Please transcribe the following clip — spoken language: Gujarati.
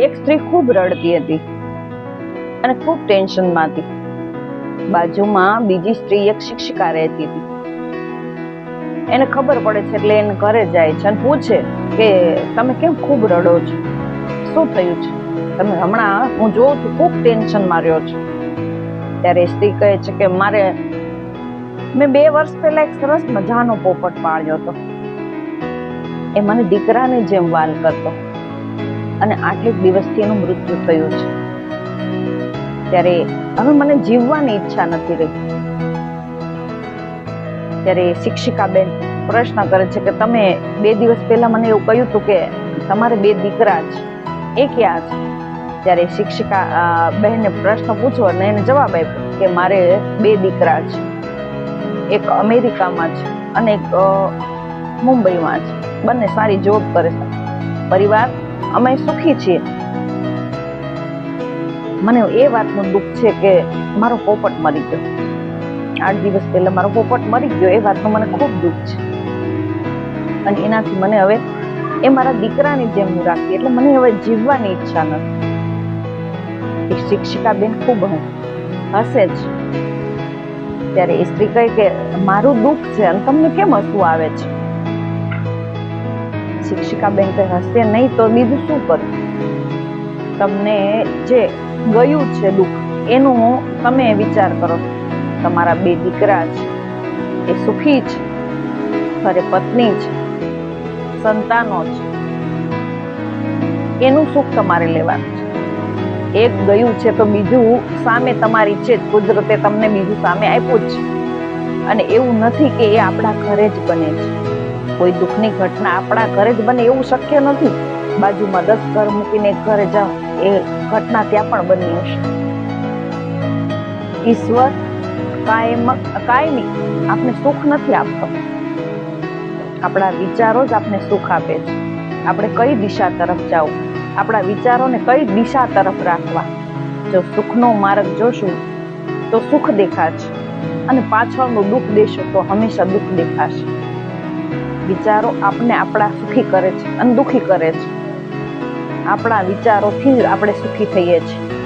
એક સ્ત્રી ખૂબ રડતી હતી અને ખૂબ ટેન્શનમાં હતી બાજુમાં બીજી સ્ત્રી એક શિક્ષિકા રહેતી હતી. એને ખબર પડે છે એટલે એને ઘરે જાય છે અને પૂછે કે, તમે કેમ ખૂબ રડો છો? શું થયું છે? તમે હમણાં, હું જોઉં છું, ખૂબ ટેન્શન માર્યો છું. ત્યારે સ્ત્રી કહે છે કે, મારે, મેં બે વર્ષ પહેલા એક સરસ મજાનો પોપટ પાળ્યો હતો. એ મને દીકરાની જેમ વાલ કરતો. અને આટલેક દિવસથી એનું મૃત્યુ થયું છે. ત્યારે હવે મને જીવવાની ઈચ્છા નથી રહી. ત્યારે શિક્ષિકા બેન પ્રશ્ન કરે છે કે તમે બે દિવસ પહેલા મને એવું કહ્યું હતું કે તમારે બે દીકરા છે એ ક્યાં છે ત્યારે શિક્ષિકા બહેનને બહેને પ્રશ્ન પૂછ્યો અને એને જવાબ આપ્યો કે મારે બે દીકરા છે એક અમેરિકામાં છે અને એક મુંબઈમાં છે બંને સારી જોબ કરે છે. પરિવાર અમે સુખી છીએ. મને એ વાતનું દુઃખ છે કે મારો પોપટ મરી ગયો. આઠ દિવસ પહેલા મારો પોપટ મરી ગયો, એ વાતનું મને ખૂબ દુઃખ છે. અને એનાથી મને હવે એ મારા દીકરાની જેમ હું રાખી, એટલે મને હવે જીવવાની ઈચ્છા નથી. એક શિક્ષિકા બેન ખૂબ હસે જ. ત્યારે એ સ્ત્રી કહે કે, મારું દુઃખ છે, અને તમને કેમ હસવું આવે છે? શિક્ષિકા બેન કહે હસે નહીં તો બીજું શું કરું? તમને જે ગયું છે દુઃખ, એનું તમે વિચાર કરો. તમારા બે દીકરા છે એ સુખી છે ખરે પત્ની છે સંતાનો છે એનું સુખ તમારે લેવાનું છે. એક ગયું છે તો બીજું સામે તમારી છે જ. કુદરતે તમને બીજું સામે આપ્યું જ છે. અને એવું નથી કે એ આપણા ઘરે જ બને છે. કોઈ દુઃખની ઘટના આપણા ઘરે જ બને એવું શક્ય નથી. બાજુમાં દસ ઘર મૂકીને ઘરે જાઓ, એ ઘટના ત્યાં પણ બની હશે. ઈશ્વર કાયમ, કાયમી આપણે સુખ નથી આપતો. આપણા વિચારો જ આપણે સુખ આપે છે. આપણે કઈ દિશા તરફ જાવ આપણા વિચારોને કઈ દિશા તરફ રાખવા? જો સુખનો માર્ગ જોશું, તો સુખ દેખાશે. અને પાછળનું દુઃખ દેશો તો હંમેશા દુઃખ દેખાશે. વિચારો આપણે આપણા સુખી કરે છે અને દુઃખી કરે છે. આપણા વિચારોથી જ આપણે સુખી થઈએ છીએ.